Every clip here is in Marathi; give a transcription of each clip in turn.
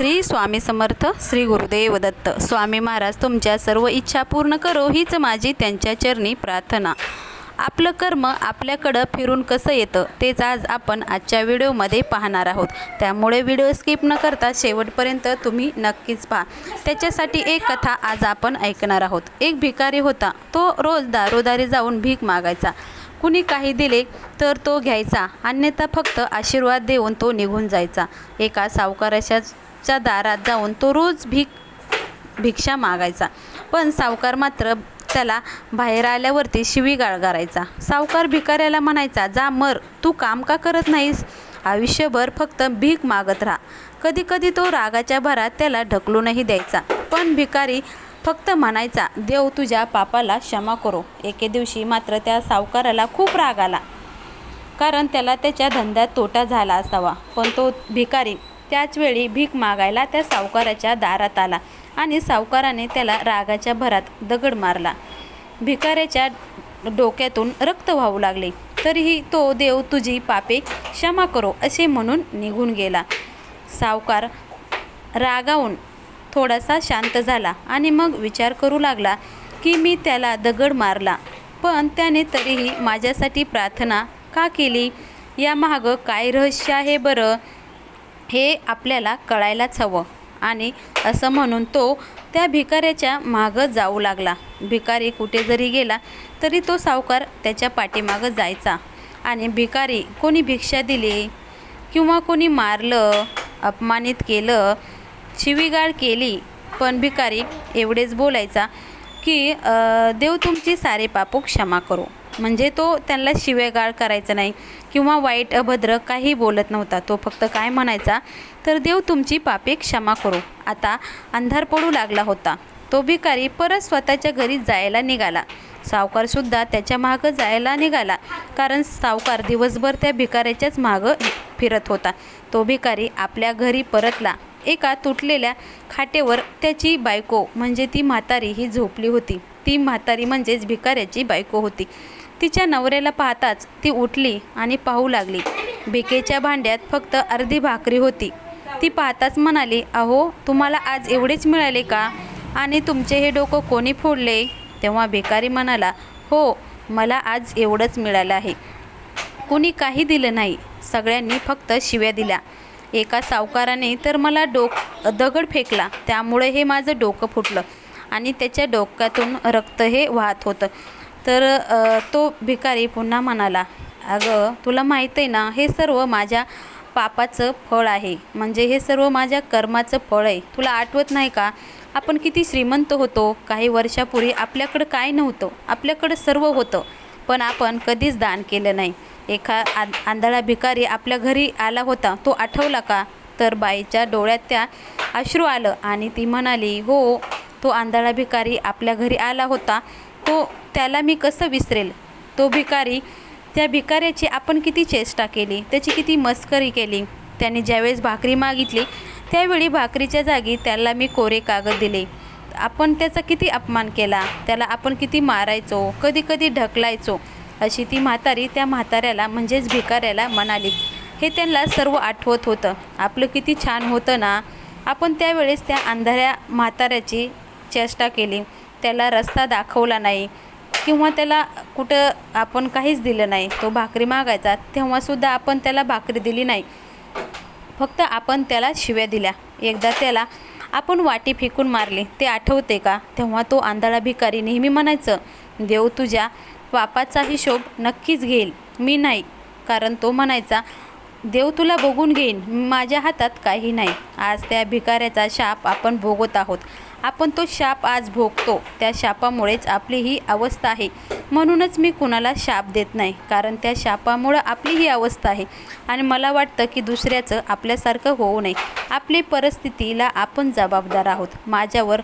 श्री स्वामी समर्थ श्री गुरुदेव दत्त. स्वामी महाराज तुमच्या सर्व इच्छा पूर्ण करो हीच माझी त्यांच्या चरणी प्रार्थना. आपलं कर्म आपल्याकडं फिरून कसं येतं तेच आज आपण आजच्या व्हिडिओमध्ये पाहणार आहोत. त्यामुळे व्हिडिओ स्किप न करता शेवटपर्यंत तुम्ही नक्कीच पहा. त्याच्यासाठी एक कथा आज आपण ऐकणार आहोत. एक भिकारी होता तो रोज दारोदारी जाऊन भीक मागायचा. कुणी काही दिले तर तो घ्यायचा अन्यथा फक्त आशीर्वाद देऊन तो निघून जायचा. एका सावकाराच्या च्या दारात जाऊन तो रोज भीक भिक्षा मागायचा. पण सावकार मात्र त्याला बाहेर आल्यावरती शिवीगाळ करायचा सावकार भिकाऱ्याला म्हणायचा जा मर तू काम का करत नाहीस? आयुष्यभर फक्त भीक मागत राहा. कधी कधी तो रागाच्या भरात त्याला ढकलूनही द्यायचा. पण भिकारी फक्त म्हणायचा देव तुझ्या पापाला क्षमा करो. एके दिवशी मात्र त्या सावकाराला खूप राग आला. कारण त्याला त्याच्या धंद्यात तोटा झाला असावा. पण तो भिकारी त्याचवेळी भीक मागायला त्या सावकाराच्या दारात आला आणि सावकाराने त्याला रागाच्या भरात दगड मारला. भिकाऱ्याच्या डोक्यातून रक्त वाहू लागले. तरीही तो देव तुझी पापे क्षमा करो असे म्हणून निघून गेला. सावकार रागावून थोडासा शांत झाला आणि मग विचार करू लागला की मी त्याला दगड मारला पण त्याने तरीही माझ्यासाठी प्रार्थना का केली? या महाग काय रहस्य आहे बरं? हे आपल्याला कळायलाच हवं. आणि असं म्हणून तो त्या भिकाऱ्याच्या मागं जाऊ लागला. भिकारी कुठे जरी गेला तरी तो सावकार त्याच्या पाठीमागं जायचा. आणि भिकारी कोणी भिक्षा दिली किंवा कोणी मारलं अपमानित केलं शिवीगाळ केली पण भिकारी एवढेच बोलायचा की देव तुमची सारे पापू क्षमा करो. म्हणजे तो त्यांना शिवेगाळ करायचा नाही किंवा वाईट अभद्र काही बोलत नव्हता. तो फक्त काय म्हणायचा तर देव तुमची पापे क्षमा करू. आता अंधार पडू लागला होता. तो भिकारी परत स्वतःच्या घरी जायला निघाला. सावकारसुद्धा त्याच्या मागं जायला निघाला कारण सावकार दिवसभर त्या भिकाऱ्याच्याच मागं फिरत होता. तो भिकारी आपल्या घरी परतला. एका तुटलेल्या खाटेवर त्याची बायको म्हणजे ती म्हातारी ही झोपली होती. ती म्हातारी म्हणजेच भिकाऱ्याची बायको होती. तिच्या नवऱ्याला पाहताच ती उठली आणि पाहू लागली. भिकेच्या भांड्यात फक्त अर्धी भाकरी होती. ती पाहताच म्हणाली अहो तुम्हाला आज एवढेच मिळाले का? आणि तुमचे हे डोकं कोणी फोडले? तेव्हा भिकारी म्हणाला हो मला आज एवढंच मिळालं आहे. कुणी काही दिलं नाही. सगळ्यांनी फक्त शिव्या दिल्या. एका सावकाराने तर मला डोक दगड फेकला. त्यामुळे हे माझं डोकं फुटलं आणि त्याच्या डोक्यातून रक्त हे वाहत होतं. तर तो भिकारी पुन्हा म्हणाला अगं तुला माहीत आहे ना हे सर्व माझ्या पापाचं फळ आहे. म्हणजे हे सर्व माझ्या कर्माचं फळ आहे. तुला आठवत नाही का? आपण किती श्रीमंत होतो. काही वर्षापूर्वी आपल्याकडं काय नव्हतं. आपल्याकडं सर्व होतं. पण आपण कधीच दान केलं नाही. एका आंधळा भिकारी आपल्या घरी आला होता. तो आठवला का? तर बाईच्या डोळ्यात त्या अश्रू आलं आणि ती म्हणाली हो तो आंधळा भिकारी आपल्या घरी आला होता. तो त्याला मी कसं विसरेल? तो भिकारी त्या भिकाऱ्याची आपण किती चेष्टा केली त्याची किती मस्करी केली त्याने ज्यावेळेस भाकरी मागितली त्यावेळी भाकरीच्या जागी त्याला मी कोरे कागद दिले. आपण त्याचा किती अपमान केला त्याला आपण किती मारायचो कधी कधी ढकलायचो अशी ती म्हातारी त्या म्हाताऱ्याला म्हणजेच भिकाऱ्याला म्हणाली. हे त्यांना सर्व आठवत होतं. आपलं किती छान होतं ना? आपण त्यावेळेस त्या अंधाऱ्या म्हाताऱ्याची चेष्टा केली. त्याला रस्ता दाखवला नाही किंवा त्याला कुठं आपण काहीच दिलं नाही तो भाकरी मागायचा तेव्हासुद्धा आपण त्याला भाकरी दिली नाही. फक्त आपण त्याला शिव्या दिल्या. एकदा त्याला आपण वाटी फेकून मारली ते आठवते का? तेव्हा तो आंधळा भिकारी नेहमी म्हणायचं देव तुझ्या पापाचा हिशोब नक्कीच घेईल. मी नाही कारण तो म्हणायचा देव तुला बघून घेईन. माझ्या हातात काही नाही. आज त्या भिकाऱ्याचा शाप आपण भोगत आहोत. आपण तो शाप आज भोगतो. त्या शापामुळेच आपली ही अवस्था आहे. म्हणूनच मी कुणाला शाप देत नाही. कारण त्या शापामुळं आपली ही अवस्था आहे. आणि मला वाटतं की दुसऱ्याचं आपल्यासारखं होऊ नये. आपली परिस्थितीला आपण जबाबदार आहोत. माझ्यावर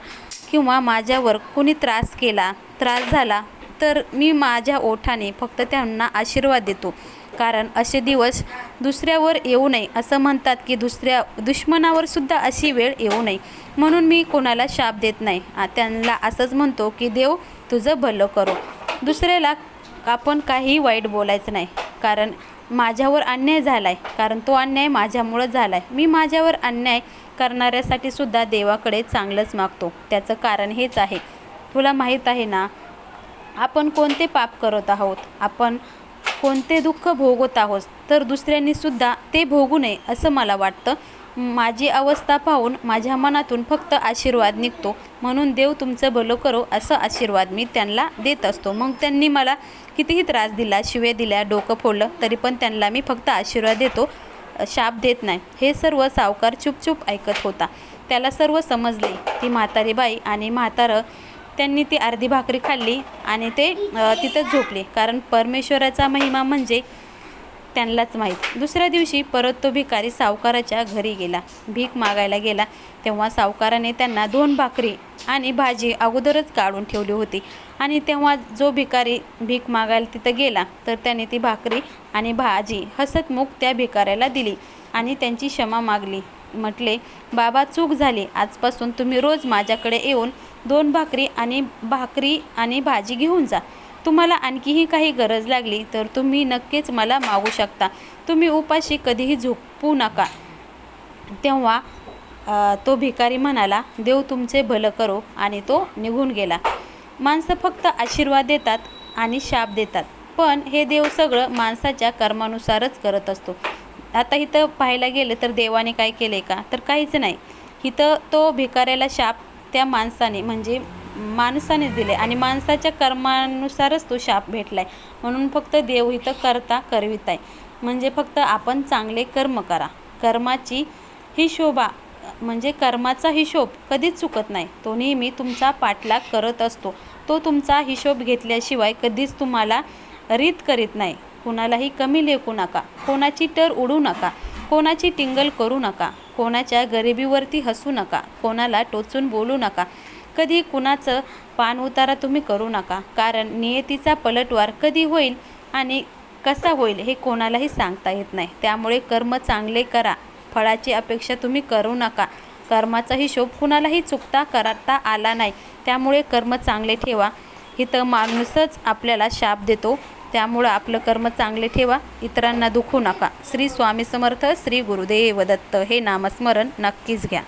किंवा माझ्यावर कुणी त्रास केला त्रास झाला तर मी माझ्या ओठाने फक्त त्यांना आशीर्वाद देतो. कारण असे दिवस दुसऱ्यावर येऊ नये असं म्हणतात की दुसऱ्या दुश्मनावर सुद्धा अशी वेळ येऊ नये. म्हणून मी कोणाला शाप देत नाही. त्यांना असंच म्हणतो की देव तुझं भलं करो. दुसऱ्याला आपण काही वाईट बोलायचं नाही कारण माझ्यावर अन्याय झाला आहे कारण तो अन्याय माझ्यामुळं झाला आहे मी माझ्यावर अन्याय करणाऱ्यासाठी सुद्धा देवाकडे चांगलंच मागतो. त्याचं कारण हेच आहे. तुला माहीत आहे ना आपण कोणते पाप करत आहोत? आपण कोणते दुःख भोगत आहोत तर दुसऱ्यांनीसुद्धा ते भोगू नये असं मला वाटतं. माझी अवस्था पाहून माझ्या मनातून फक्त आशीर्वाद निघतो. म्हणून देव तुमचं भलं करो असं आशीर्वाद मी त्यांना देत असतो. मग त्यांनी मला कितीही त्रास दिला शिवे दिल्या डोकं फोडलं तरी पण त्यांना मी फक्त आशीर्वाद देतो शाप देत नाही. हे सर्व सावकार चुपचुप ऐकत होता. त्याला सर्व समजले ती म्हातारी बाई आणि म्हातारं त्यांनी ती अर्धी भाकरी खाल्ली आणि ते तिथंच झोपले. कारण परमेश्वराचा महिमा म्हणजे त्यांनाच माहीत. दुसऱ्या दिवशी परत तो भिकारी सावकाराच्या घरी गेला. भीक मागायला गेला. तेव्हा सावकाराने त्यांना दोन भाकरी आणि भाजी अगोदरच काढून ठेवली होती. आणि तेव्हा जो भिकारी भीक मागायला तिथं गेला तर त्याने ती भाकरी आणि भाजी हसतमुख त्या भिकाऱ्याला दिली आणि त्यांची क्षमा मागली. म्हटले बाबा चूक झाली. आजपासून तुम्ही रोज माझ्याकडे येऊन दोन भाकरी आणि भाकरी आणि भाजी घेऊन जा. तुम्हाला आणखीही काही गरज लागली तर तुम्ही नक्कीच मला मागू शकता. तुम्ही उपाशी कधीही झोपू नका. तेव्हा तो भिकारी म्हणाला देव तुमचे भलं करो. आणि तो निघून गेला. माणसं फक्त आशीर्वाद देतात आणि शाप देतात. पण हे देव सगळं माणसाच्या कर्मानुसारच करत असतो. आता इथं पाहायला गेलं तर देवाने काय केले का? तर काहीच नाही. इथं तो भिकाऱ्याला शाप त्या माणसाने म्हणजे माणसाने दिले आणि माणसाच्या कर्मानुसारच तो शाप भेटलाय. म्हणून फक्त देव इथं करता करवित आहे म्हणजे फक्त आपण चांगले कर्म करा. कर्माची ही शोभा म्हणजे कर्माचा हिशोब कधीच चुकत नाही. तो नेहमी तुमचा पाठलाग करत असतो. तो तुमचा हिशोब घेतल्याशिवाय कधीच तुम्हाला रीत करीत नाही. कुणालाही कमी लेखू नका. कोणाची टर उडू नका. कोणाची टिंगल करू नका. कोणाच्या गरिबीवरती हसू नका. कोणाला टोचून बोलू नका. कधी कुणाचं पान उतारा तुम्ही करू नका. कारण नियतीचा पलटवार कधी होईल आणि कसा होईल हे कोणालाही सांगता येत नाही. त्यामुळे कर्म चांगले करा. फळाची अपेक्षा तुम्ही करू नका. कर्माचा हिशोब कुणालाही चुकता करता आला नाही. त्यामुळे कर्म चांगले ठेवा. इथं माणूसच आपल्याला शाप देतो. त्यामुळं आपलं कर्म चांगले ठेवा इतरांना दुखू नका. श्री स्वामी समर्थ श्री गुरुदेव दत्त हे नामस्मरण नक्कीच घ्या.